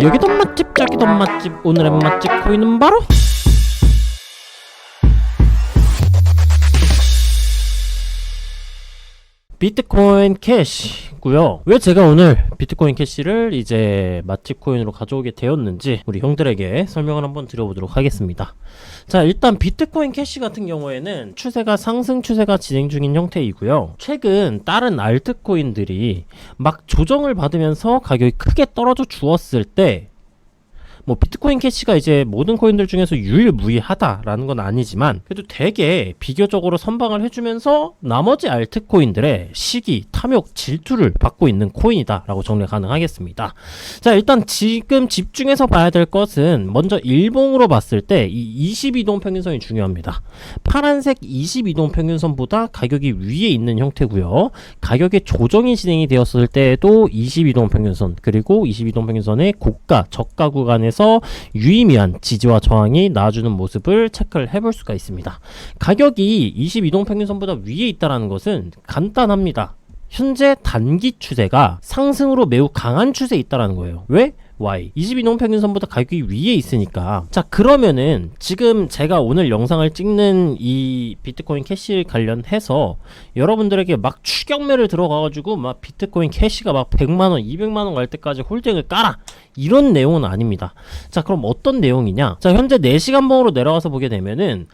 여기도 맛집 저기도 맛집. 오늘의 맛집 코인은 바로 비트코인 캐시고요. 왜 제가 오늘 비트코인 캐시를 이제 맛집 코인으로 가져오게 되었는지 우리 형들에게 설명을 한번 드려보도록 하겠습니다. 자, 일단 비트코인 캐시 같은 경우에는 추세가 상승 추세가 진행 중인 형태이고요. 최근 다른 알트코인들이 막 조정을 받으면서 가격이 크게 떨어져 주었을 때 뭐 비트코인 캐시가 이제 모든 코인들 중에서 유일무이하다라는 건 아니지만 그래도 되게 비교적으로 선방을 해주면서 나머지 알트코인들의 시기, 탐욕, 질투를 받고 있는 코인이다라고 정리 가능하겠습니다. 자 일단 지금 집중해서 봐야 될 것은 먼저 일봉으로 봤을 때 이 22동 평균선이 중요합니다. 파란색 22동 평균선보다 가격이 위에 있는 형태고요. 가격의 조정이 진행이 되었을 때에도 22동 평균선 그리고 22동 평균선의 고가, 저가 구간에서 유의미한 지지와 저항이 나와주는 모습을 체크를 해볼 수가 있습니다. 가격이 22동 평균선보다 위에 있다는 것은 간단합니다. 현재 단기 추세가 상승으로 매우 강한 추세에 있다는 거예요. 왜? Y. 22동 평균선보다 가격이 위에 있으니까. 자 그러면은 지금 제가 오늘 영상을 찍는 이 비트코인 캐시 관련해서 여러분들에게 막 추격매를 들어가가지고 막 비트코인 캐시가 막 100만원 200만원 갈 때까지 홀딩을 깔아. 이런 내용은 아닙니다. 자 그럼 어떤 내용이냐? 자 현재 4시간 봉으로 내려와서 보게 되면은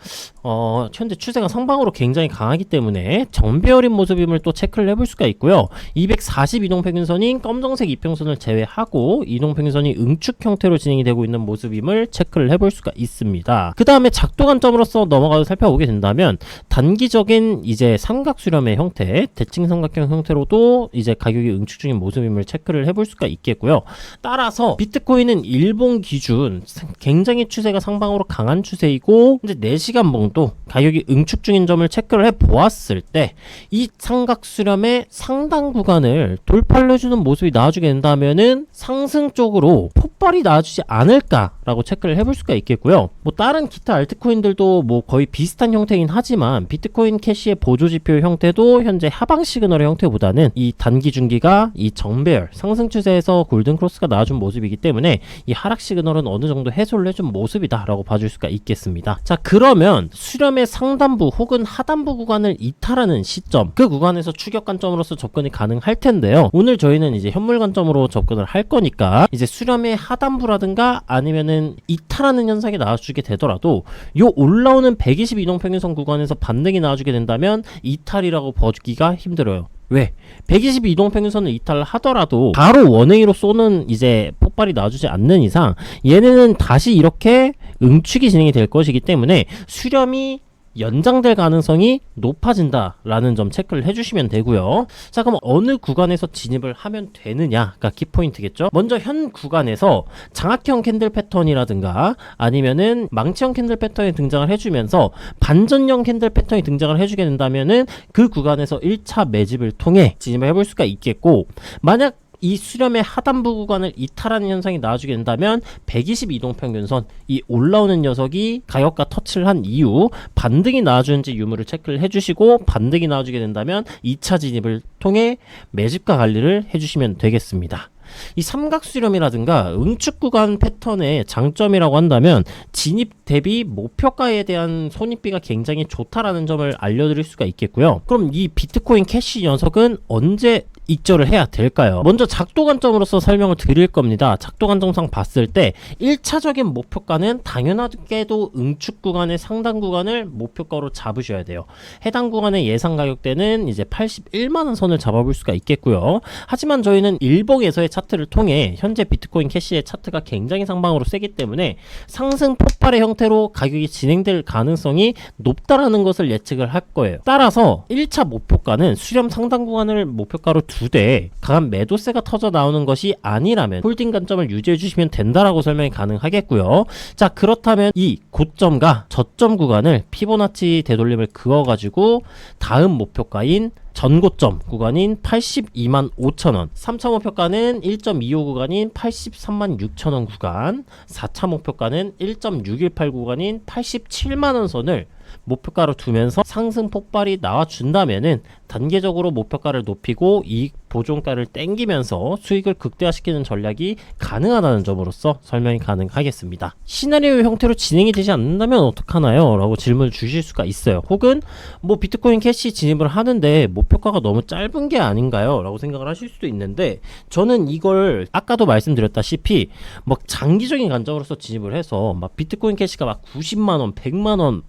어 현재 추세가 상방으로 굉장히 강하기 때문에 정배열인 모습임을 또 체크를 해볼 수가 있고요. 242동 평균선인 검정색 이평선을 제외하고 이동 평균선 이 응축 형태로 진행이 되고 있는 모습임을 체크를 해볼 수가 있습니다. 그 다음에 작도 관점으로서 넘어가서 살펴보게 된다면 단기적인 이제 삼각 수렴의 형태, 대칭 삼각형 형태로도 이제 가격이 응축 중인 모습임을 체크를 해볼 수가 있겠고요. 따라서 비트코인은 일본 기준 굉장히 추세가 상방으로 강한 추세이고 이제 4시간 봉도 가격이 응축 중인 점을 체크를 해 보았을 때 이 삼각 수렴의 상당 구간을 돌파를 해주는 모습이 나와주게 된다면은 상승 쪽으로 폭발이 나와주지 않을까라고 체크를 해볼 수가 있겠고요. 뭐 다른 기타 알트코인들도 뭐 거의 비슷한 형태이긴 하지만 비트코인 캐시의 보조 지표 형태도 현재 하방 시그널의 형태보다는 이 단기 중기가 이 정배열 상승 추세에서 골든 크로스가 나와준 모습이기 때문에 이 하락 시그널은 어느 정도 해소를 해준 모습이다라고 봐줄 수가 있겠습니다. 자 그러면 수렴의 상단부 혹은 하단부 구간을 이탈하는 시점 그 구간에서 추격 관점으로서 접근이 가능할 텐데요. 오늘 저희는 이제 현물 관점으로 접근을 할 거니까 이제 수렴의 하단부라든가 아니면은 이탈하는 현상이 나와주게 되더라도 요 올라오는 122동 평균선 구간에서 반등이 나와주게 된다면 이탈이라고 보기가 힘들어요. 왜? 122동 평균선을 이탈을 하더라도 바로 원웨이로 쏘는 이제 폭발이 나와주지 않는 이상 얘네는 다시 이렇게 응축이 진행이 될 것이기 때문에 수렴이 연장될 가능성이 높아진다라는 점 체크를 해주시면 되고요. 자 그럼 어느 구간에서 진입을 하면 되느냐가 키포인트겠죠. 먼저 현 구간에서 장악형 캔들 패턴이라든가 아니면은 망치형 캔들 패턴이 등장을 해주면서 반전형 캔들 패턴이 등장을 해주게 된다면은 그 구간에서 1차 매집을 통해 진입을 해볼 수가 있겠고 만약 이 수렴의 하단부 구간을 이탈하는 현상이 나와주게 된다면 122동 평균선 이 올라오는 녀석이 가격과 터치를 한 이후 반등이 나와주는지 유무를 체크를 해주시고 반등이 나와주게 된다면 2차 진입을 통해 매집과 관리를 해주시면 되겠습니다. 이 삼각 수렴이라든가 응축 구간 패턴의 장점이라고 한다면 진입 대비 목표가에 대한 손익비가 굉장히 좋다라는 점을 알려드릴 수가 있겠고요. 그럼 이 비트코인 캐시 녀석은 언제 익절을 해야 될까요? 먼저 작도 관점으로서 설명을 드릴 겁니다. 작도 관점상 봤을 때 1차적인 목표가는 당연하게도 응축 구간의 상당 구간을 목표가로 잡으셔야 돼요. 해당 구간의 예상 가격대는 이제 81만 원 선을 잡아볼 수가 있겠고요. 하지만 저희는 일봉에서의 차트를 통해 현재 비트코인 캐시의 차트가 굉장히 상방으로 세기 때문에 상승 폭발의 형태로 가격이 진행될 가능성이 높다라는 것을 예측을 할 거예요. 따라서 1차 목표가는 수렴 상당 구간을 목표가로 두되 강한 매도세가 터져 나오는 것이 아니라면 홀딩 관점을 유지해 주시면 된다라고 설명이 가능하겠고요. 자 그렇다면 이 고점과 저점 구간을 피보나치 되돌림을 그어가지고 다음 목표가인 전고점 구간인 82만 5천원 3차 목표가는 1.25 구간인 83만 6천원 구간 4차 목표가는 1.618 구간인 87만원 선을 목표가로 두면서 상승 폭발이 나와준다면은 단계적으로 목표가를 높이고 이익 보존가를 땡기면서 수익을 극대화시키는 전략이 가능하다는 점으로서 설명이 가능하겠습니다. 시나리오 형태로 진행이 되지 않는다면 어떡하나요? 라고 질문을 주실 수가 있어요. 혹은 뭐 비트코인 캐시 진입을 하는데 목표가가 너무 짧은 게 아닌가요? 라고 생각을 하실 수도 있는데 저는 이걸 아까도 말씀드렸다시피 뭐 장기적인 관점으로서 진입을 해서 막 비트코인 캐시가 막 90만 원, 100만 원,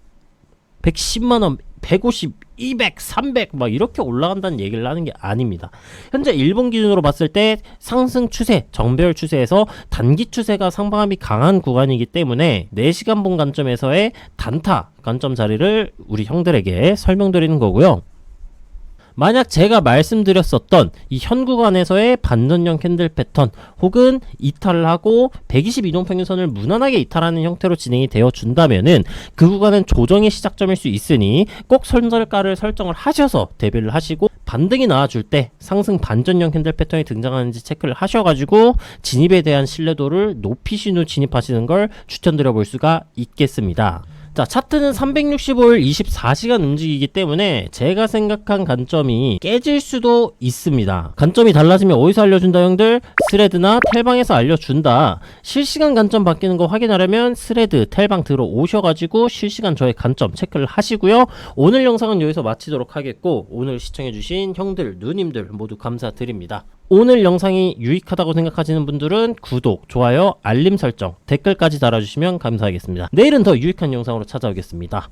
110만 원, 150, 200, 300 막 이렇게 올라간다는 얘기를 하는 게 아닙니다. 현재 일본 기준으로 봤을 때 상승 추세, 정배열 추세에서 단기 추세가 상방함이 강한 구간이기 때문에 4시간 본 관점에서의 단타 관점 자리를 우리 형들에게 설명드리는 거고요. 만약 제가 말씀드렸었던 이 현 구간에서의 반전형 캔들 패턴 혹은 이탈을 하고 120 이동평균선을 무난하게 이탈하는 형태로 진행이 되어 준다면은 그 구간은 조정의 시작점일 수 있으니 꼭 선절가를 설정을 하셔서 대비를 하시고 반등이 나와줄 때 상승 반전형 캔들 패턴이 등장하는지 체크를 하셔가지고 진입에 대한 신뢰도를 높이신 후 진입하시는 걸 추천드려 볼 수가 있겠습니다. 자, 차트는 365일 24시간 움직이기 때문에 제가 생각한 관점이 깨질 수도 있습니다. 관점이 달라지면 어디서 알려준다 형들? 스레드나 텔방에서 알려준다. 실시간 관점 바뀌는 거 확인하려면 스레드, 텔방 들어오셔가지고 실시간 저의 관점 체크를 하시고요. 오늘 영상은 여기서 마치도록 하겠고 오늘 시청해주신 형들, 누님들 모두 감사드립니다. 오늘 영상이 유익하다고 생각하시는 분들은 구독, 좋아요, 알림 설정, 댓글까지 달아주시면 감사하겠습니다. 내일은 더 유익한 영상으로 찾아오겠습니다.